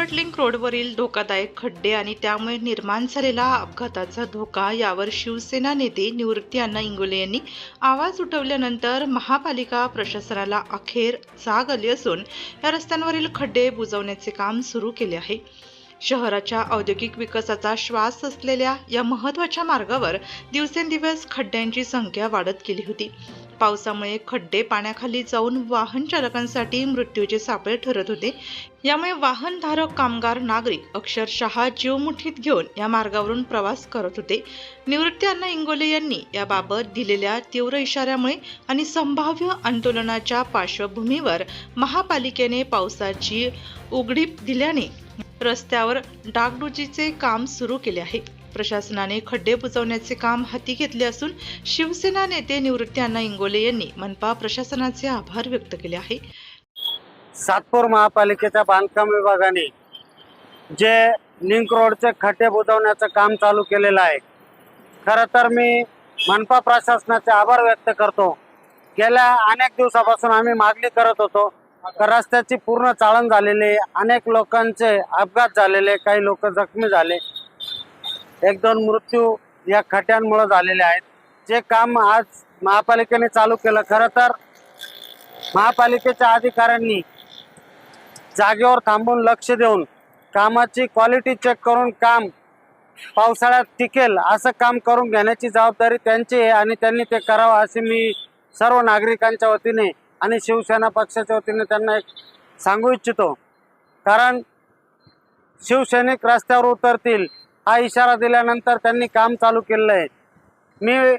Ambati link रोडवरील धोकादायक खड्डे आणि त्यामुळे निर्माण झालेला अपघाताचा धोका यावर शिवसेना नेते निवृत्ती अण्णा इंगोले यांनी आवाज उठवल्यानंतर महापालिका प्रशासनाला अखेर जाग आली असून या रस्त्यांवरील खड्डे बुजवण्याचे काम सुरू केले आहे. शहराच्या औद्योगिक विकासाचा श्वास असलेल्या या महत्त्वाच्या मार्गावर दिवसेंदिवस खड्ड्यांची संख्या वाढत गेली होती. पावसामुळे खड्डे पाण्याखाली जाऊन वाहन चालकांसाठी मृत्यूचे सापळे ठरत होते. यामुळे वाहनधारक कामगार नागरिक अक्षरशः जीव मुठीत घेऊन या मार्गावरून प्रवास करत होते. निवृत्ती अण्णा इंगोले यांनी याबाबत दिलेल्या तीव्र इशाऱ्यामुळे आणि संभाव्य आंदोलनाच्या पार्श्वभूमीवर महापालिकेने पावसाची उघडीप दिल्याने रस्त्यावर डागडुजीचे काम सुरू केले आहे. प्रशासनाने खड्डे बुजवण्याचे काम हाती घेतले असून शिवसेना नेते निवृत्ती अण्णा इंगोले यांनी मनपा प्रशासनाचे आभार व्यक्त केले आहे. सातपूर महापालिकेच्या बांधकाम विभागाने जे लिंक रोडचे खड्डे बुजवण्याचं काम चालू केलेलं आहे. खरं तर मी मनपा प्रशासनाचे आभार व्यक्त करतो. गेल्या अनेक दिवसापासून आम्ही मागणी करत होतो तर रस्त्याची पूर्ण चाळण झालेली आहे. अनेक लोकांचे अपघात झालेले काही लोक जखमी झाले. एक दोन मृत्यू या खड्ड्यांमुळे झालेले आहेत. जे काम आज महापालिकेने चालू केलं खरं तर महापालिकेच्या अधिकाऱ्यांनी जागेवर थांबून लक्ष देऊन कामाची क्वालिटी चेक करून काम पावसाळ्यात टिकेल असं काम करून घेण्याची जबाबदारी त्यांची आहे आणि त्यांनी ते करावं असे मी सर्व नागरिकांच्या वतीने आणि शिवसेना पक्षाच्या वतीने त्यांना एक सांगू इच्छितो. कारण शिवसैनिक रस्त्यावर उतरतील हा इशारा दिल्यानंतर त्यांनी काम चालू केलेलं आहे. मी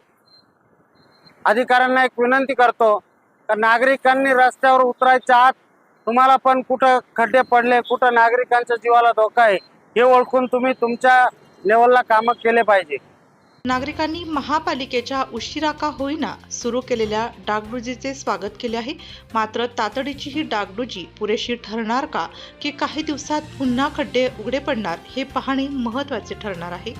अधिकाऱ्यांना एक विनंती करतो तर नागरिकांनी रस्त्यावर उतरायच्या आत तुम्हाला पण कुठं खड्डे पडले कुठं नागरिकांच्या जीवाला धोका आहे हे ओळखून तुम्ही तुमच्या लेवलला कामं केले पाहिजे. नागरिकांनी महापालिकेच्या उशिरा का होईना सुरू केलेल्या डागडुजीचे स्वागत केले आहे. मात्र तातडीची ही डागडुजी पुरेशी ठरणार का? की काही दिवसात पुन्हा खड्डे उघडे पडणार? हे पाहणे महत्त्वाचे ठरणार आहे.